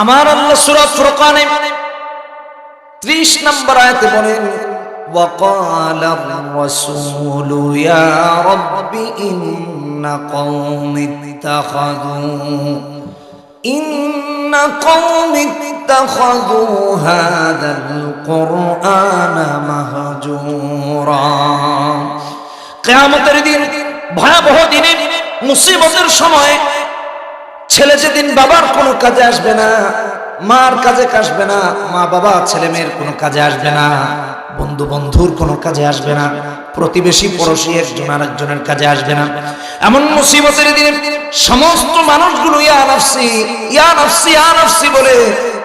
আমার আল্লাহ সূরা ফুরকানে 30 নম্বর আয়াতে বলেন وقال الرسول يا رب إن قوم اتخذوا إن قوم اتخذوا هذا القرآن مهجورا কেয়ামতের দিন ভয়াবহ দিনে মুসিবতের সময় ছেলে যেদিন বাবার কোনো কাজে আসবে না, মার কাজে আসবে না, মা বাবা, ছেলে মেয়ের কোনো কাজে আসবে না, বন্ধু বন্ধুর কোনো কাজে আসবে না, প্রতিবেশী পড়োশী একজন আরেকজনের কাজে আসবে না। এমন মুসিবতের দিনে সমস্ত মানুষগুলো, ইয়া নাফসি ইয়া নাফসি ইয়া নাফসি বলে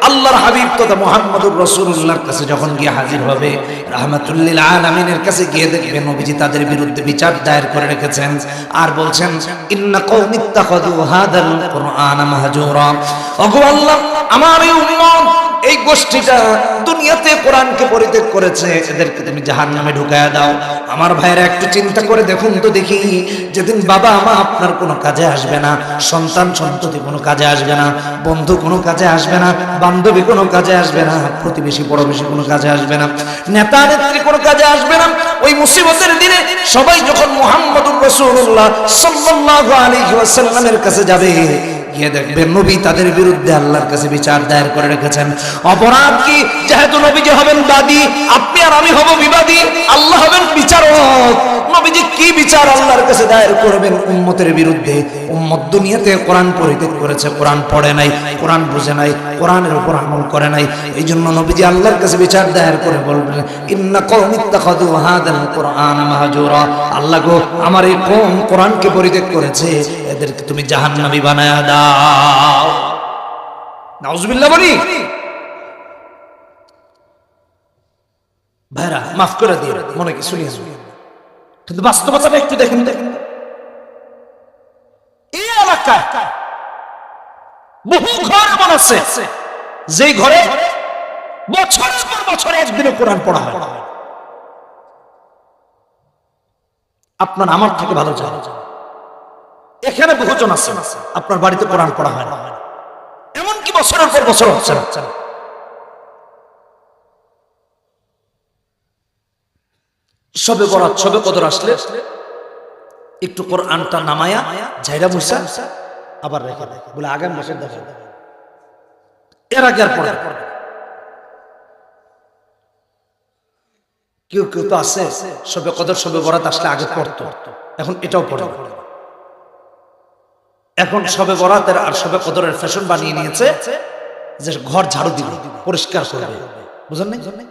আল্লাহর হাবিব তথা মোহাম্মদুর রসুল্লাহর কাছে যখন গিয়ে হাজির হবে, রাহমাতুল্লিল আলামিনের কাছে গিয়ে দেখবে নবীজি তাদের বিরুদ্ধে বিচার দায়ের করে রেখেছেন আর বলছেন, ইন্না কওমি ইত্তাখাযু হাদাল কুরআন মাহজুরা। ওগো আল্লাহ, আমার এই উম্মত এই গোষ্ঠীটা দুনিয়াতে কোরআনকে পরিত্যাগ করেছে, এদেরকে তুমি জাহান্নামে ঢুকায়া দাও। আমার ভাইয়েরা একটু চিন্তা করে দেখুন তো দেখি, যেদিন বাবা মা আপনার কোনো কাজে আসবে না, সন্তান সন্ততি কোনো কাজে আসবে না, বন্ধু কোনো কাজে আসবে না, বান্ধবী কোনো কাজে আসবে না, প্রতিবেশী পরবেশী কোনো কাজে আসবে না, নেতা নেত্রী কোনো কাজে আসবে না, ওই মুসিবতের দিনে সবাই যখন মুহাম্মদুর রাসূলুল্লাহ সাল্লাল্লাহু আলাইহি ওয়াসাল্লামের কাছে যাবে গিয়ে দেখবেন, নবী তাদের বিরুদ্ধে আল্লাহর কাছে বিচার দায়ের করে রেখেছেন। অপরাধ কি? যেহেতু নবীজি হবেন বাদী, আপনি আর আমি হব বিবাদী, আল্লাহ হবেন বিচারক। নবীজি কি বিচার আল্লাহর কাছে দায়ের করবেন উম্মতের বিরুদ্ধে? উম্মত দুনিয়াতে কোরআন পরিত্যাগ করেছে, কোরআন পড়ে নাই, কোরআন বুঝে নাই, কোরআনের উপর আমল করে নাই। এই জন্য নবীজি আল্লাহর কাছে বিচার দায়ের করে বলবেন, ইন্না কওম ইত্তাখাযু হাদাল কুরআন মাহজুরা। আল্লাহ গো, আমার এই কওম কোরআনকে পরিত্যাগ করেছে, এদেরকে তুমি জাহান্নামী বানায়া দাও। নাউজুবিল্লাহ বলি। ভাইরা, মাফ করে দিও, মনে কি শুনিয়ে শুনিয়ে কিন্তু বাস্তবতাটা একটু দেখেন দেখেন। এই এলাকায় বহু ঘর এমন আছে, যেই ঘরে বছরের পর বছর একদিনে কোরআন পড়া হয় আপনার আমার থেকে ভালো জানা এখানে বহুজন আছে, আপনার বাড়িতে কোরআন পড়া হয় এমনকি বছরের পর বছর হচ্ছে না। সবে বরাত, সবে কদর আসলে একটু কোরআনটা নামায়া ঝাইরা মুসা আবার রেখে বলে আগামী মাসের দেখা। এর আগে আর পড়ে কেউ কেউ তো আছে, সবে কদর, সবে বরাত আসলে আগে পড়তো। এখন এটাও পড়ে এখন সবে বরাতের আর সবে কদরের ফ্যাশন বানিয়ে নিয়েছে যে ঘর ঝাড়ু দিবে, পরিষ্কার করবে। বুঝেন নাই?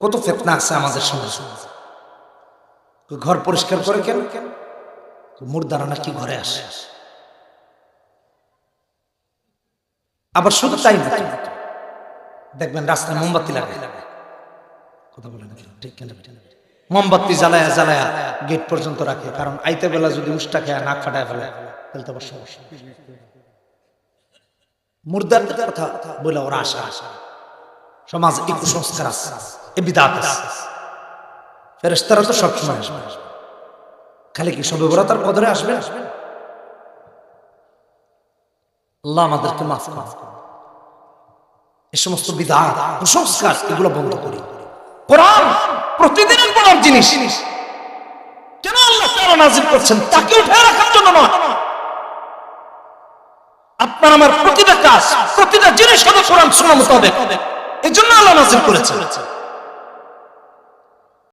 কত ফেতনা আছে আমাদের সমাজ। ঘর পরিষ্কার করে কেন? মুর্দারা নাকি ঘরে আসে? আবার শুধু তাই দেখবেন রাস্তায় মোমবাতি লাগায় কথা মোমবাতি জ্বালায়া জ্বালায়া গেট পর্যন্ত রাখে, কারণ আইতে বেলা যদি উষ্টা খেয়ে নাক ফাটায় ফেলে, তাহলে তো আবার সমস্যা। মুর্দারদের কথা বলে ওরা আসা আসা। সমাজ এই কুসংস্কার আছে, এ বিদাত আছে। ফেরেশতারা তো সবসময় আসবে। খালি কি সবে বরাতার কদরে আসবে? আল্লাহ আমাদেরকে মাফ মাফ এই সমস্ত বিদাত, কুসংস্কার এগুলো বন্ধ করি। কোরআন প্রতিদিনের পড়ার জিনিস। কেন আল্লাহ তাআলা নাজিল করছেন? তাকে উঠে রাখার জন্য নয়। আপনার আমার প্রতিটা কাজ, প্রতিটা জিনিস হলো কোরআন শোনা মোতাবেক। এই জন্য আল্লাহ নাজিল করেছেন।